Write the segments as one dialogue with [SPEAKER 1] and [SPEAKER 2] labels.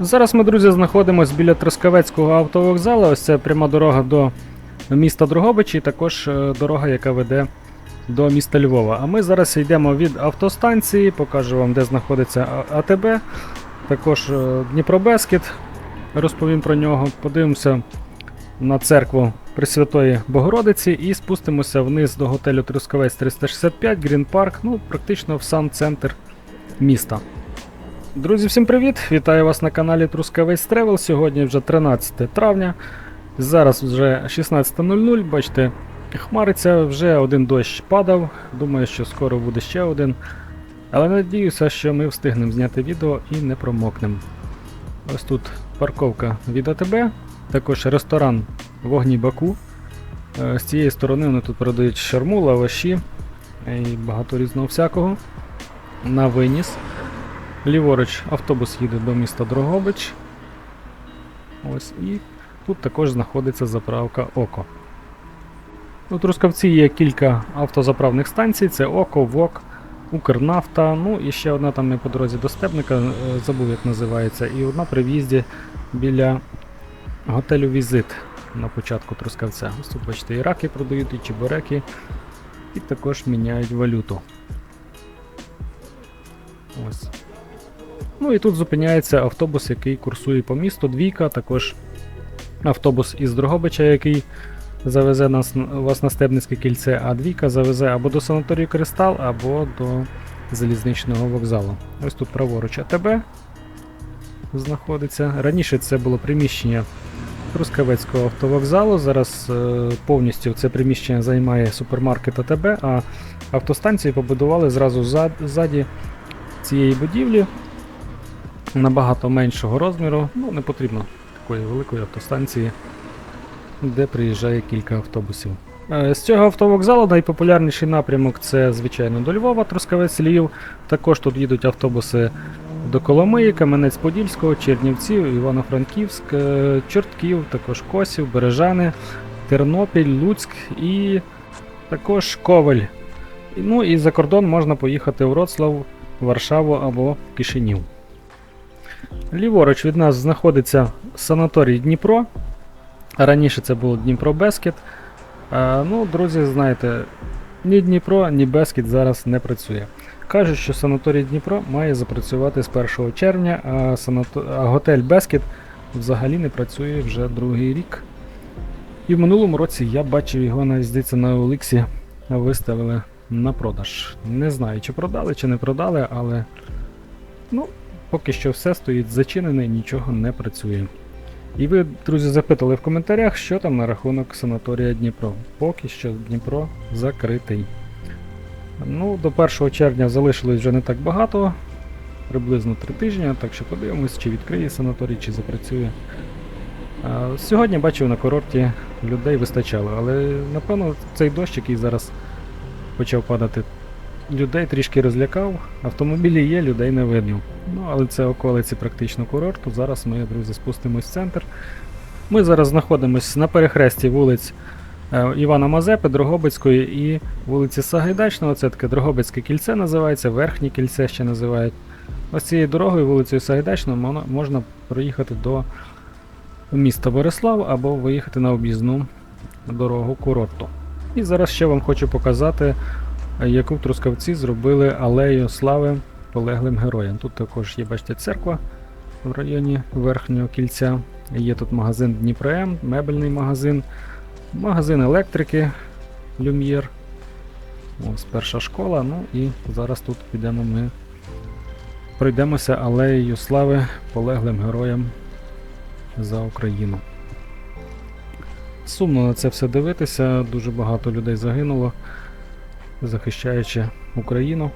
[SPEAKER 1] Зараз ми, друзі, знаходимося біля Трускавецького автовокзалу. Ось це пряма дорога до міста Дрогобичі, і також е, дорога, яка веде до міста Львова. А ми зараз йдемо від автостанції, покажу вам, де знаходиться АТБ, також е, Дніпробескіт, розповім про нього. Подивимося на церкву Пресвятої Богородиці і спустимося вниз до готелю Трускавець 365, Грін Парк, ну практично в сам центр міста. Друзі, всім привіт! Вітаю вас на каналі Трускавець Тревел. Сьогодні вже 13 травня. Зараз вже 16.00. Бачите, хмариться, вже один дощ падав. Думаю, що скоро буде ще один. Але надіюся, що ми встигнемо зняти відео і не промокнемо. Ось тут парковка від АТБ, також ресторан Вогні Баку. Е, З цієї сторони вони тут продають шарму, лаваші і багато різного всякого. На виніс. Ліворуч автобус їде до міста Дрогобич. Ось і тут також знаходиться заправка Око. У Трускавці є кілька автозаправних станцій: це Око, ВОК, Укрнафта. Ну і ще одна там є по дорозі до Степника, е, забув як називається, і одна при в'їзді біля готелю Візит на початку Трускавця. Ось тут бачите, і раки продають, і чебуреки, і також міняють валюту. Ось. Ну і тут зупиняється автобус, який курсує по місту. Двійка, також автобус із Дрогобича, який завезе нас, вас на Стебницьке кільце, а двійка завезе або до санаторію Кристал, або до залізничного вокзалу. Ось тут праворуч АТБ знаходиться. Раніше це було приміщення Трускавецького автовокзалу. Зараз е, повністю це приміщення займає супермаркет АТБ, а автостанції побудували зразу ззаді цієї будівлі набагато меншого розміру. Ну, не потрібно такої великої автостанції, де приїжджає кілька автобусів. Е, З цього автовокзалу найпопулярніший напрямок це, звичайно, до Львова, Трускавець Львів. Також тут їдуть автобуси до Коломиї, Кам'янець-Подільського, Чернівців, Івано-Франківськ, е, Чортків, також Косів, Бережани, Тернопіль, Луцьк і також Ковель. Ну і за кордон можна поїхати в Вроцлав, Варшаву або Кишинів. Ліворуч від нас знаходиться санаторій Дніпро. Раніше це було Дніпро Бескет. А, ну, друзі, знаєте, ні Дніпро, ні Бескет зараз не працює. Кажуть, що санаторій Дніпро має запрацювати з 1 червня, а, санато... а готель Бескет взагалі не працює вже другий рік. І в минулому році я бачив його навіть здається на Оліксі виставили на продаж. Не знаю, чи продали, чи не продали, але ну, поки що все стоїть зачинене, нічого не працює. І ви, друзі, запитали в коментарях, що там на рахунок санаторія Дніпро. Поки що Дніпро закритий. Ну, до 1 червня залишилось вже не так багато, приблизно 3 тижні, так що подивимось, чи відкриє санаторій, чи запрацює. Сьогодні бачив на курорті людей вистачало, але напевно цей дощ, який зараз почав падати, людей трішки розлякав. Автомобілі є, людей не видно. Ну, але це околиці практично курорту. Зараз ми, друзі, спустимось в центр. Ми зараз знаходимося на перехресті вулиць е, Івана Мазепи, Дрогобицької і вулиці Сагайдачного. Це таке Дрогобицьке кільце називається, верхнє кільце ще називають. Ось цією дорогою, вулицею Сагайдачного, можна, проїхати до міста Борислав або виїхати на об'їзну дорогу курорту. І зараз ще вам хочу показати, яку в Трускавці зробили алею слави полеглим героям. Тут також є, бачите, церква в районі верхнього кільця. Є тут магазин Дніпром, мебельний магазин, магазин електрики Люм'єр. Ось перша школа. Ну і зараз тут підемо ми. Пройдемося алеєю слави полеглим героям за Україну. Сумно на це все дивитися, дуже багато людей загинуло, захищаючи Україну.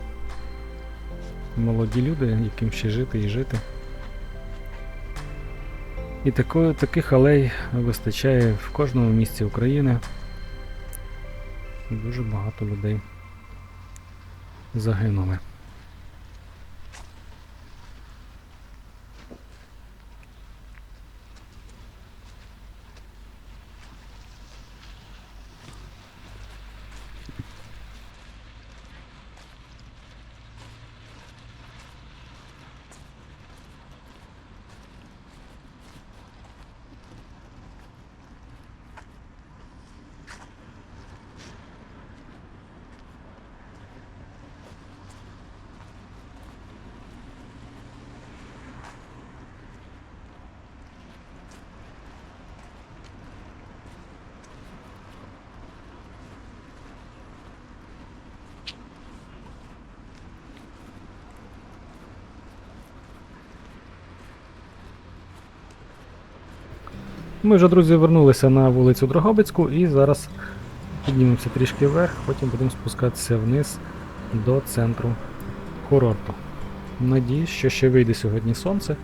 [SPEAKER 1] Молоді люди, яким ще жити і жити. І такої, таких алей вистачає в кожному місці України. Дуже багато людей загинули. Ми вже, друзі, вернулися на вулицю Дрогобицьку і зараз піднімемося трішки вверх, потім будемо спускатися вниз до центру курорту. Надіюсь, що ще вийде сьогодні сонце.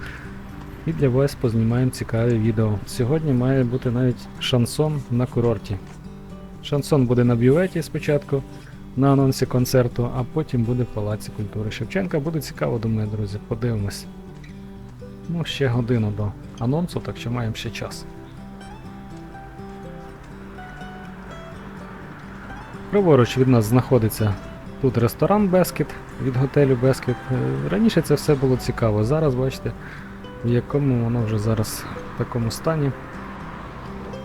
[SPEAKER 1] І для вас познімаємо цікаве відео. Сьогодні має бути навіть шансон на курорті. Шансон буде на бюветі спочатку, на анонсі концерту, а потім буде в Палаці культури Шевченка. Буде цікаво, думаю, друзі, подивимось. Ну, ще годину до анонсу, так що маємо ще час. Праворуч від нас знаходиться тут ресторан Бескет від готелю Бескет. Е, Раніше це все було цікаво. Зараз бачите, в якому воно вже зараз в такому стані.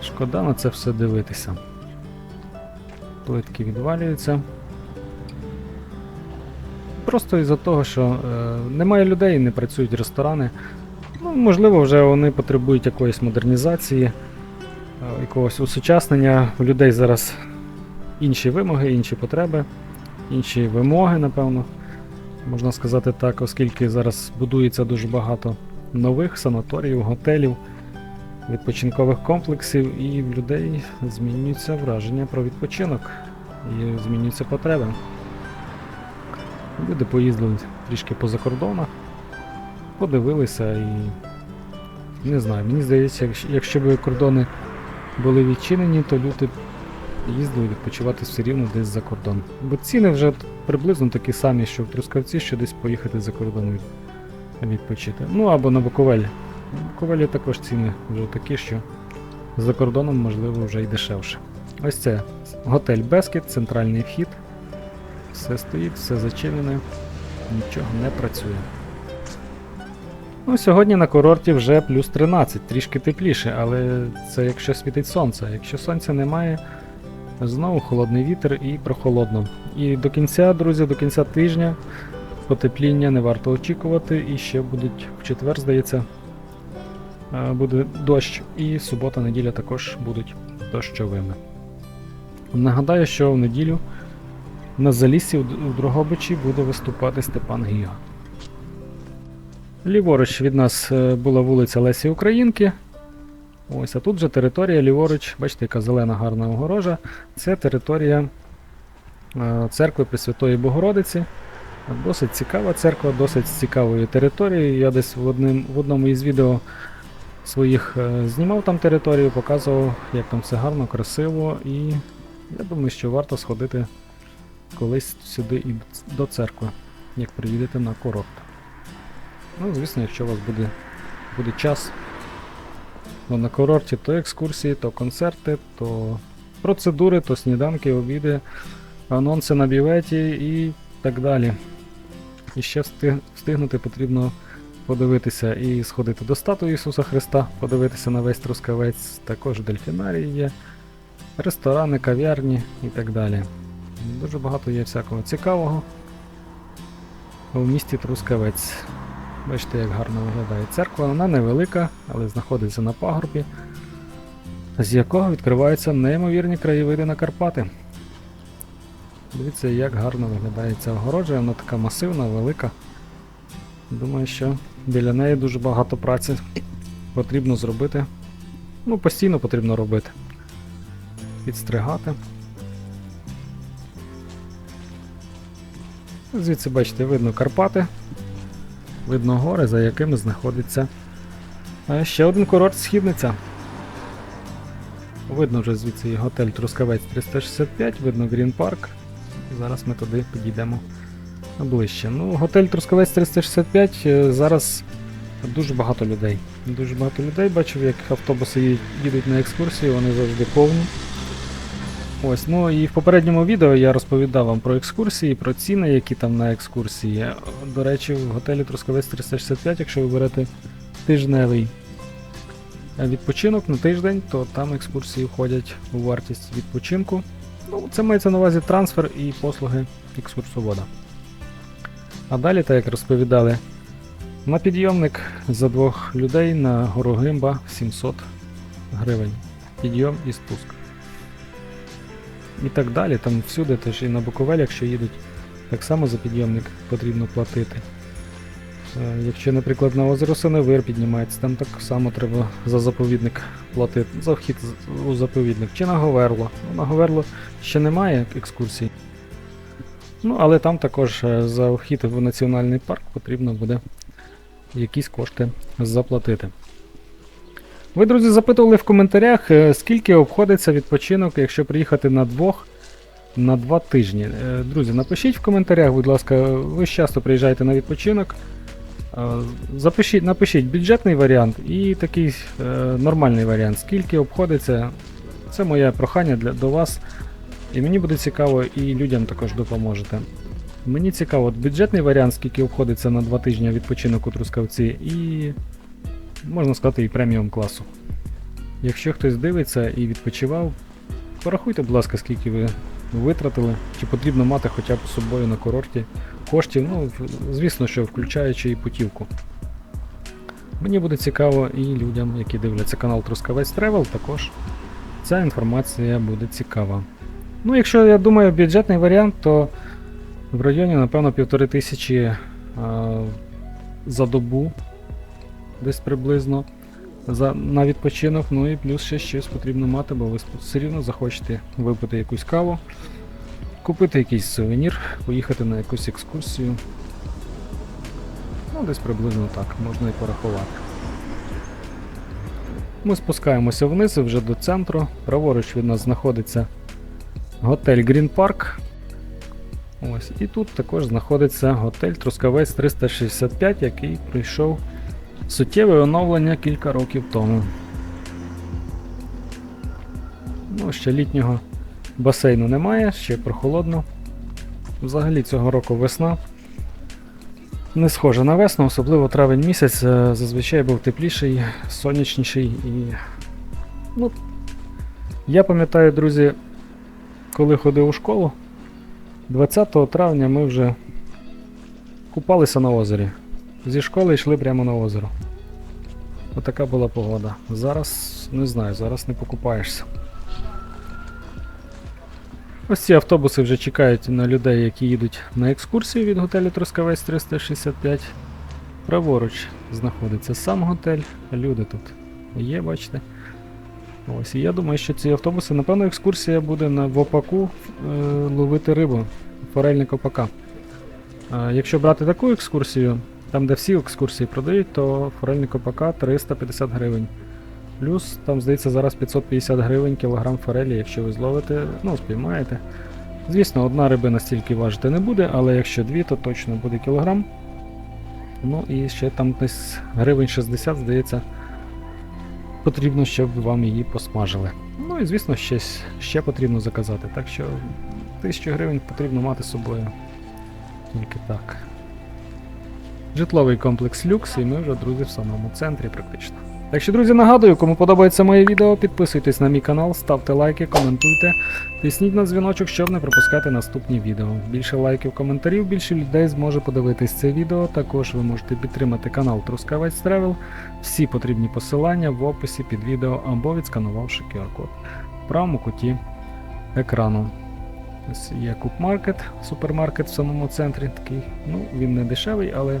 [SPEAKER 1] Шкода на це все дивитися. Плитки відвалюються. Просто із-за того, що е, немає людей, не працюють ресторани. Ну, можливо, вже вони потребують якоїсь модернізації, е, якогось усучаснення. У людей зараз інші вимоги, інші потреби, інші вимоги, напевно, можна сказати так, оскільки зараз будується дуже багато нових санаторіїв, готелів, відпочинкових комплексів, і в людей змінюються враження про відпочинок і змінюються потреби. Люди поїздили трішки по закордонах, подивилися і. Не знаю, мені здається, якщо б кордони були відчинені, то люди їздили відпочивати все рівно десь за кордон. Бо ціни вже приблизно такі самі, що в Трускавці, що десь поїхати за кордон відпочити. Ну або на Буковель. На Буковелі також ціни вже такі, що за кордоном можливо вже й дешевше. Ось це готель Бескет, центральний вхід. Все стоїть, все зачинене, нічого не працює. Ну, сьогодні на курорті вже плюс 13, трішки тепліше, але це якщо світить сонце. Якщо сонця немає, знову холодний вітер і прохолодно. І до кінця, друзі, до кінця тижня потепління не варто очікувати, і ще будуть в четвер, здається, е, буде дощ, і субота, неділя також будуть дощовими. Нагадаю, що в неділю на Заліссі у Дрогобичі буде виступати Степан Гіга. Ліворуч від нас е, була вулиця Лесі Українки. Ось, а тут же територія ліворуч, бачите, яка зелена гарна огорожа. Це територія е, церкви Пресвятої Богородиці. Досить цікава церква, досить цікавою територією. Я десь в, одним, в одному із відео своїх е, знімав там територію, показував, як там все гарно, красиво, і я думаю, що варто сходити колись сюди і до церкви, як приїдете на курорт. Ну, звісно, якщо у вас буде, буде час ну, на курорті, то екскурсії, то концерти, то процедури, то сніданки, обіди, анонси на біветі і так далі. І ще встиг, встигнути потрібно подивитися і сходити до статуї Ісуса Христа, подивитися на весь Трускавець, також дельфінарії є, ресторани, кав'ярні і так далі. Дуже багато є всякого цікавого у місті Трускавець. Бачите, як гарно виглядає церква. Вона невелика, але знаходиться на пагорбі, з якого відкриваються неймовірні краєвиди на Карпати. Дивіться, як гарно виглядає ця огорожа, вона така масивна, велика. Думаю, що біля неї дуже багато праці потрібно зробити. Ну, постійно потрібно робити. Підстригати. Звідси, бачите, видно Карпати, видно гори, за якими знаходиться е, ще один курорт Східниця. Видно вже звідси і готель Трускавець 365, видно Грін Парк. Зараз ми туди підійдемо ближче. Ну, готель Трускавець 365 е, зараз дуже багато людей. Дуже багато людей бачив, як автобуси їдуть на екскурсії, вони завжди повні. Ось, ну і в попередньому відео я розповідав вам про екскурсії, про ціни, які там на екскурсії. До речі, в готелі Трускавець 365, якщо ви берете тижневий відпочинок на тиждень, то там екскурсії входять у вартість відпочинку. Ну, це мається на увазі трансфер і послуги екскурсовода. А далі, так як розповідали, на підйомник за двох людей на гору Гимба 700 гривень. Підйом і спуск. І так далі, там всюди, теж і на Буковель, якщо їдуть, так само за підйомник потрібно платити. Е, Якщо, наприклад, на озеро Синевир піднімається, там так само треба за заповідник платити, за вхід у заповідник. Чи на Говерло. Ну, на Говерло ще немає екскурсій. Ну, але там також е, за вхід в національний парк потрібно буде якісь кошти заплатити. Ви, друзі, запитували в коментарях, е, скільки обходиться відпочинок, якщо приїхати на двох на два тижні. Е, Друзі, напишіть в коментарях, будь ласка, ви часто приїжджаєте на відпочинок. Е, Запишіть, напишіть бюджетний варіант і такий нормальний варіант. Скільки обходиться. Це моє прохання для, до вас. І мені буде цікаво, і людям також допоможете. Мені цікаво, бюджетний варіант, скільки обходиться на 2 тижні відпочинок у Трускавці, і можна сказати, і преміум класу. Якщо хтось дивиться і відпочивав, порахуйте, будь ласка, скільки ви витратили, чи потрібно мати хоча б з собою на курорті коштів, ну, звісно, що включаючи і путівку. Мені буде цікаво і людям, які дивляться канал Трускавець Тревел, також ця інформація буде цікава. Ну, якщо я думаю, бюджетний варіант, то в районі, напевно, півтори тисячі за добу, десь приблизно. За, на відпочинок, ну і плюс ще щось потрібно мати, бо ви все рівно захочете випити якусь каву, купити якийсь сувенір, поїхати на якусь екскурсію. Ну, десь приблизно так, можна і порахувати. Ми спускаємося вниз і вже до центру. Праворуч від нас знаходиться готель Green Park. Ось, і тут також знаходиться готель Трускавець 365, який прийшов суттєве оновлення кілька років тому. Ну, ще літнього басейну немає, ще прохолодно. Взагалі цього року весна. Не схоже на весну, особливо травень місяць е, зазвичай був тепліший, сонячніший і. Ну, я пам'ятаю, друзі, коли ходив у школу, 20 травня ми вже купалися на озері. Зі школи йшли прямо на озеро. Отака була погода. Зараз не знаю, зараз не покупаєшся. Ось ці автобуси вже чекають на людей, які їдуть на екскурсію від готелю Трускавець 365. Праворуч знаходиться сам готель. Люди тут є, бачите. Ось, і я думаю, що ці автобуси, напевно, екскурсія буде на в Опаку е, ловити рибу, форельник Опака. Е, якщо брати таку екскурсію, там де всі екскурсії продають, то форельник Опака 350 гривень. Плюс там, здається, зараз 550 гривень кілограм форелі, якщо ви зловите, ну, спіймаєте. Звісно, одна рибина стільки важити не буде, але якщо дві, то точно буде кілограм. Ну і ще там десь гривень 60, здається, потрібно, щоб вам її посмажили. Ну і звісно, ще, ще потрібно заказати. Так що 1000 гривень потрібно мати з собою. Тільки так. Житловий комплекс люкс, і ми вже, друзі, в самому центрі практично. Так що, друзі, нагадую, кому подобається моє відео, підписуйтесь на мій канал, ставте лайки, коментуйте, тисніть на дзвіночок, щоб не пропускати наступні відео. Більше лайків, коментарів, більше людей зможе подивитись це відео. Також ви можете підтримати канал Трускавець Тревел. Всі потрібні посилання в описі під відео або відсканувавши QR-код в правому куті екрану. Ось є Купмаркет, супермаркет в самому центрі. Такий, ну, він не дешевий, але